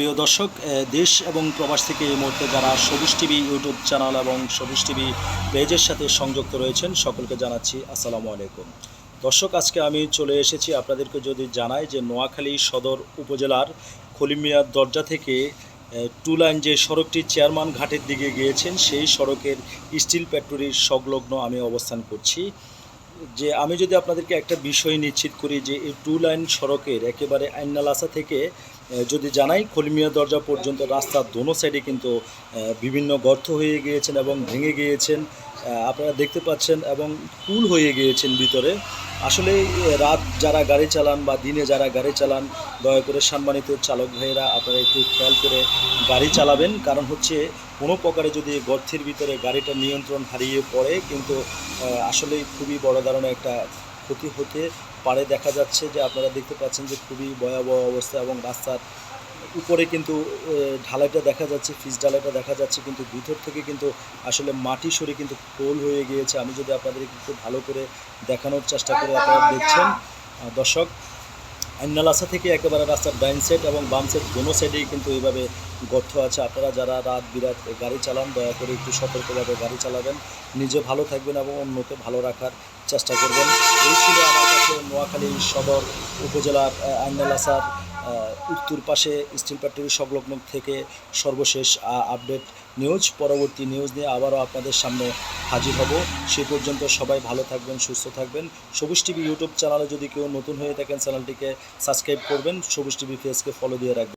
প্রিয় দর্শক দেশ এবং প্রবাস থেকে এই মুহূর্তে যারা সবুজ টিভি ইউটিউব চ্যানেল এবং সবুজ টিভি পেজের সাথে সংযুক্ত রয়েছেন, সকলকে জানাচ্ছি আসসালামু আলাইকুম। দর্শক, আজকে আমি চলে এসেছি আপনাদেরকে যদি জানাই যে নোয়াখালী সদর উপজেলার খলিমিয়ার দরজা থেকে টু লাইন যে সড়কটি চেয়ারম্যান ঘাটের দিকে গিয়েছেন, সেই সড়কের স্টিল ফ্যাক্টরির সংলগ্ন আমি অবস্থান করছি। যে আমি যদি আপনাদেরকে একটা বিষয় নিশ্চিত করি যে এই টু লাইন সড়কের একেবারে আইনালাসা থেকে যদি জানাই খলিমিয়া দরজা পর্যন্ত রাস্তার দোনো সাইডে কিন্তু বিভিন্ন গর্ত হয়ে গিয়েছেন এবং ভেঙে গিয়েছেন। আপনারা দেখতে পাচ্ছেন এবং কুল হয়ে গিয়েছেন ভিতরে। আসলে রাত যারা গাড়ি চালান বা দিনে যারা গাড়ি চালান দয়া করে সম্মানিত চালক ভাইয়েরা আপনারা একটু খেয়াল করে গাড়ি চালাবেন। কারণ হচ্ছে কোনো প্রকারে যদি গর্তের ভিতরে গাড়িটা নিয়ন্ত্রণ হারিয়ে পড়ে কিন্তু আহ, আসলেই খুবই বড় ধরনের একটা ক্ষতি হতে পারে। দেখা যাচ্ছে যে আপনারা দেখতে পাচ্ছেন যে খুবই ভয়াবহ অবস্থা এবং রাস্তার উপরে কিন্তু ঢালাইটা দেখা যাচ্ছে ফিস ঢালাইটা দেখা যাচ্ছে, কিন্তু ভিতর থেকে কিন্তু আসলে মাটি সরে কিন্তু কোল হয়ে গিয়েছে। আমি যদি আপনাদের একটু ভালো করে দেখানোর চেষ্টা করে আপনারা দেখছেন দর্শক আইনালাসা থেকে একেবারে রাস্তার ডাইন সেট এবং বাম সেট দোনো সাইডেই কিন্তু এইভাবে গর্থ আছে। আপনারা যারা রাত বিরাত গাড়ি চালান, দয়া করে একটু সতর্কভাবে গাড়ি চালাবেন। নিজে ভালো থাকবেন এবং অন্যকে ভালো রাখার চেষ্টা করবেন। এই ছিল আমার কাছে নোয়াখালী সদর উপজেলার আইনালাসার উত্তর পাশে স্টিল টিভি সংলগ্ন থেকে সর্বশেষ আপডেট নিউজ। পরবর্তী নিউজ নিয়ে আবারও আপনাদের সামনে হাজির হব। সে পর্যন্ত সবাই ভালো থাকবেন, সুস্থ থাকবেন। সবুজ টিভি ইউটিউব চ্যানেলে যদি কেউ নতুন হয়ে থাকেন, চ্যানেলটিকে সাবস্ক্রাইব করবেন। সবুজ টিভি ফেসকে ফলো দিয়ে রাখবেন।